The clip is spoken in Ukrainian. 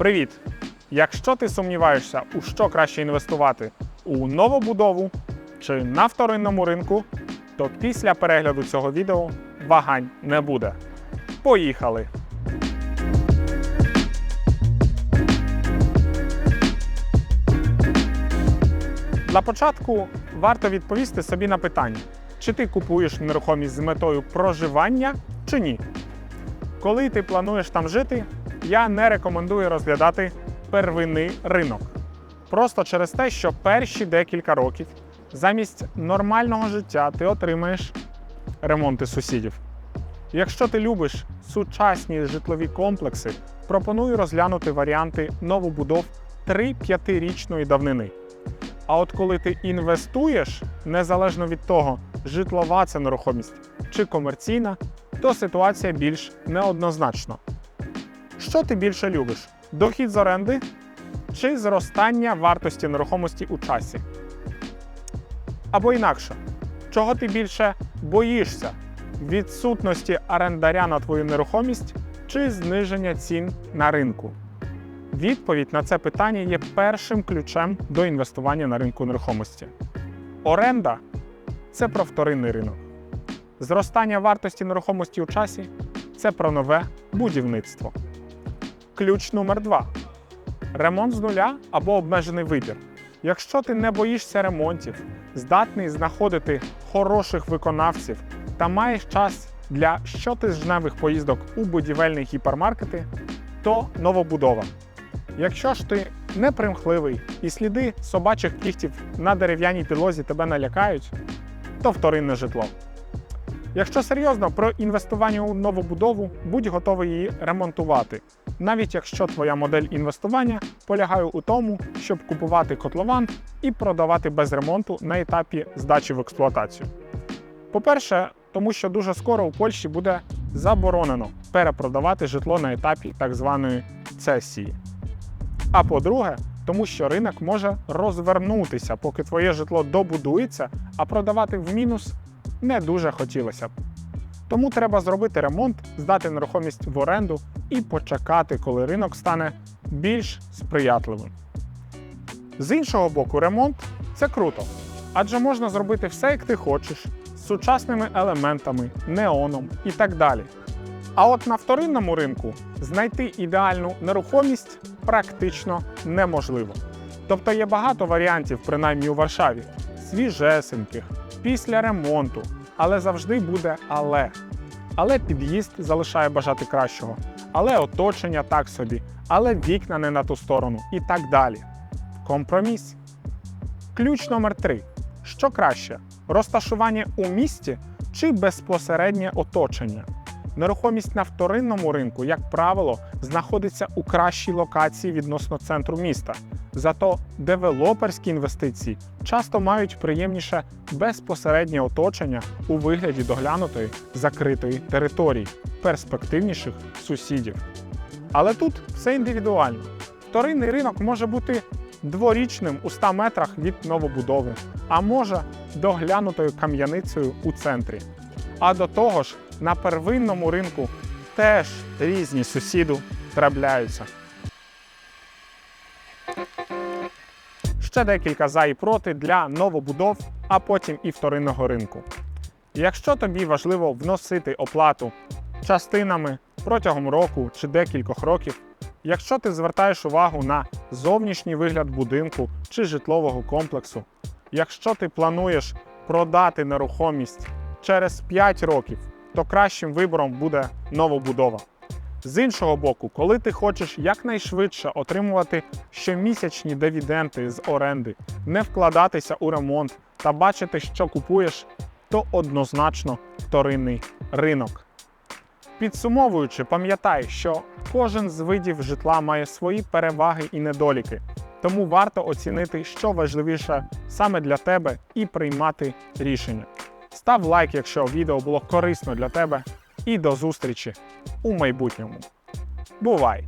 Привіт! Якщо ти сумніваєшся, у що краще інвестувати у новобудову чи на вторинному ринку, то після перегляду цього відео вагань не буде. Поїхали! Для початку варто відповісти собі на питання, чи ти купуєш нерухомість з метою проживання чи ні. Коли ти плануєш там жити, я не рекомендую розглядати первинний ринок. Просто через те, що перші декілька років замість нормального життя ти отримаєш ремонти сусідів. Якщо ти любиш сучасні житлові комплекси, пропоную розглянути варіанти новобудов 3-5-річної давнини. А от коли ти інвестуєш, незалежно від того, житлова це нерухомість чи комерційна, то ситуація більш неоднозначна. Що ти більше любиш? Дохід з оренди чи зростання вартості нерухомості у часі? Або інакше, чого ти більше боїшся? Відсутності орендаря на твою нерухомість чи зниження цін на ринку? Відповідь на це питання є першим ключем до інвестування на ринку нерухомості. Оренда це про вторинний ринок. Зростання вартості нерухомості у часі це про нове будівництво. Ключ номер два: ремонт з нуля або обмежений вибір. Якщо ти не боїшся ремонтів, здатний знаходити хороших виконавців та маєш час для щотижневих поїздок у будівельні гіпермаркети, то новобудова. Якщо ж ти не примхливий і сліди собачих кігтів на дерев'яній підлозі тебе налякають, то вторинне житло. Якщо серйозно про інвестування у новобудову, будь готовий її ремонтувати, навіть якщо твоя модель інвестування полягає у тому, щоб купувати котлован і продавати без ремонту на етапі здачі в експлуатацію. По-перше, тому що дуже скоро у Польщі буде заборонено перепродавати житло на етапі так званої цесії. А по-друге, тому що ринок може розвернутися, поки твоє житло добудується, а продавати в мінус не дуже хотілося б. Тому треба зробити ремонт, здати нерухомість в оренду і почекати, коли ринок стане більш сприятливим. З іншого боку, ремонт це круто, адже можна зробити все, як ти хочеш, з сучасними елементами, неоном і так далі. А от на вторинному ринку знайти ідеальну нерухомість практично неможливо. Тобто є багато варіантів, принаймні у Варшаві, свіжесеньких, після ремонту, але завжди буде але. Але під'їзд залишає бажати кращого, але оточення так собі, але вікна не на ту сторону і так далі. Компроміс. Ключ номер 3. Що краще? Розташування у місті чи безпосереднє оточення? Нерухомість на вторинному ринку, як правило, знаходиться у кращій локації відносно центру міста. Зато девелоперські інвестиції часто мають приємніше безпосереднє оточення у вигляді доглянутої закритої території, перспективніших сусідів. Але тут все індивідуально. Вторинний ринок може бути дворічним у 100 метрах від новобудови, а може доглянутою кам'яницею у центрі. А до того ж, на первинному ринку теж різні сусіди трапляються. Ще декілька за і проти для новобудов, а потім і вторинного ринку. Якщо тобі важливо вносити оплату частинами протягом року чи декількох років, якщо ти звертаєш увагу на зовнішній вигляд будинку чи житлового комплексу, якщо ти плануєш продати нерухомість через 5 років, то кращим вибором буде новобудова. З іншого боку, коли ти хочеш якнайшвидше отримувати щомісячні дивіденди з оренди, не вкладатися у ремонт та бачити, що купуєш, то однозначно вторинний ринок. Підсумовуючи, пам'ятай, що кожен з видів житла має свої переваги і недоліки, тому варто оцінити, що важливіше саме для тебе, і приймати рішення. Став лайк, якщо відео було корисно для тебе, і до зустрічі у майбутньому. Бувай!